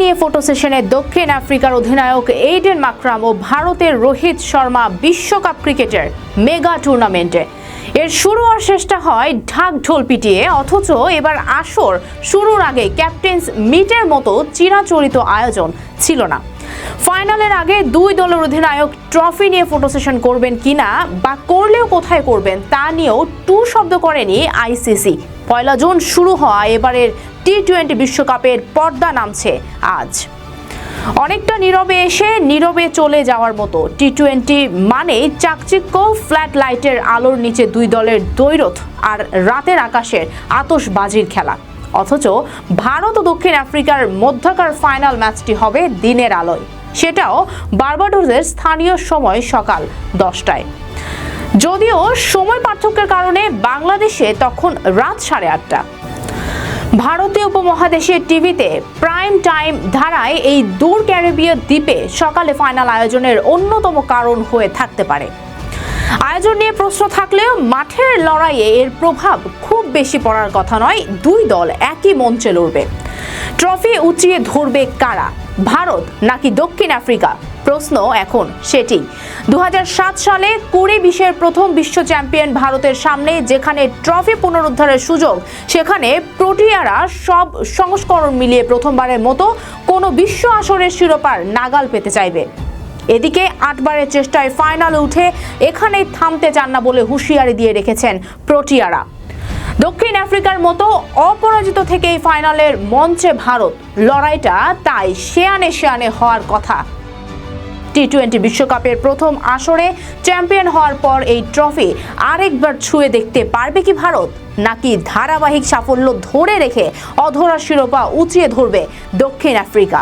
নিয়ে ফটো সেশনে দক্ষিণ আফ্রিকার অধিনায়ক এইডেন মাকরাম ও ভারতের রোহিত শর্মা বিশ্বকাপ ক্রিকেটের মেগা টুর্নামেন্টে। এর শুরু আর শেষটা হয় ঢাক ঢোল পিটিয়ে, অথচ এবার আসর শুরুর আগে ক্যাপ্টেন্স মিটের মতো চিরাচরিত আয়োজন ছিল না। ফাইনালের আগে দুই দলের অধিনায়ক ট্রফি নিয়ে ফটো সেশন করবেন কিনা বা করলেও কোথায় করবেন তা নিয়েও টু শব্দ করেনি আইসিসি। পয়লা জুন শুরু হওয়া, এবারের টি টোয়েন্টি বিশ্বকাপের পর্দা নামছে আজ। অনেকটা নীরবে এসে নীরবে চলে যাওয়ার মতো টি টোয়েন্টি মানে চাকচিক্য, ফ্ল্যাট লাইটের আলোর নিচে দুই দলের দৈরথ আর রাতের আকাশের আতশবাজির খেলা। অথচ ভারত ও দক্ষিণ আফ্রিকার মধ্যকার ফাইনাল ম্যাচটি হবে দিনের আলোয়। সেটাও বার্বাডোসের স্থানীয় সময় সকাল দশটায়। যদিও সময় পার্থক্যের কারণে বাংলাদেশে তখন রাত সাড়ে আটটা। ভারতীয় উপমহাদেশের টিভিতে প্রাইম টাইম ধারায় এই দূর ক্যারিবীয় দ্বীপে সকালে ফাইনাল আয়োজনের অন্যতম কারণ হয়ে থাকতে পারে। আয়োজন নিয়ে প্রশ্ন থাকলেও মাঠের লড়াইয়ে এর প্রভাব খুব বেশি পড়ার কথা নয়, দুই দল একই মঞ্চে লড়বে। ট্রফি উঁচিয়ে ধরবে কারা? ভারত নাকি দক্ষিণ আফ্রিকা? প্রশ্ন এখন সেটি। দু হাজার সাত সালে কুড়ি বিশ্বের প্রথম বিশ্ব চ্যাম্পিয়ন ভারতের সামনে যেখানে ট্রফি পুনরুদ্ধারের সুযোগ, সেখানে প্রোটিয়ারা সব সংস্করণ মিলিয়ে প্রথমবারের মতো কোনো বিশ্ব আসরের শিরোপার নাগাল পেতে চাইবে। এদিকে আটবারের চেষ্টায় ফাইনালে উঠে এখানেই থামতে চান না বলে হুঁশিয়ারি দিয়ে রেখেছেন প্রোটিয়ারা। দক্ষিণ আফ্রিকার মতো অপরাজিত থেকেই ফাইনালের মঞ্চে ভারত। লড়াইটা তাই শেয়ানে শেয়ানে হওয়ার কথা। টি টোয়েন্টি বিশ্বকাপের প্রথম আসরে চ্যাম্পিয়ন হওয়ার পর এই ট্রফি আরেকবার ছুঁয়ে দেখতে পারবে কি ভারত? নাকি ধারাবাহিক সাফল্য ধরে রেখে অধরা শিরোপা উঁচিয়ে ধরবে দক্ষিণ আফ্রিকা?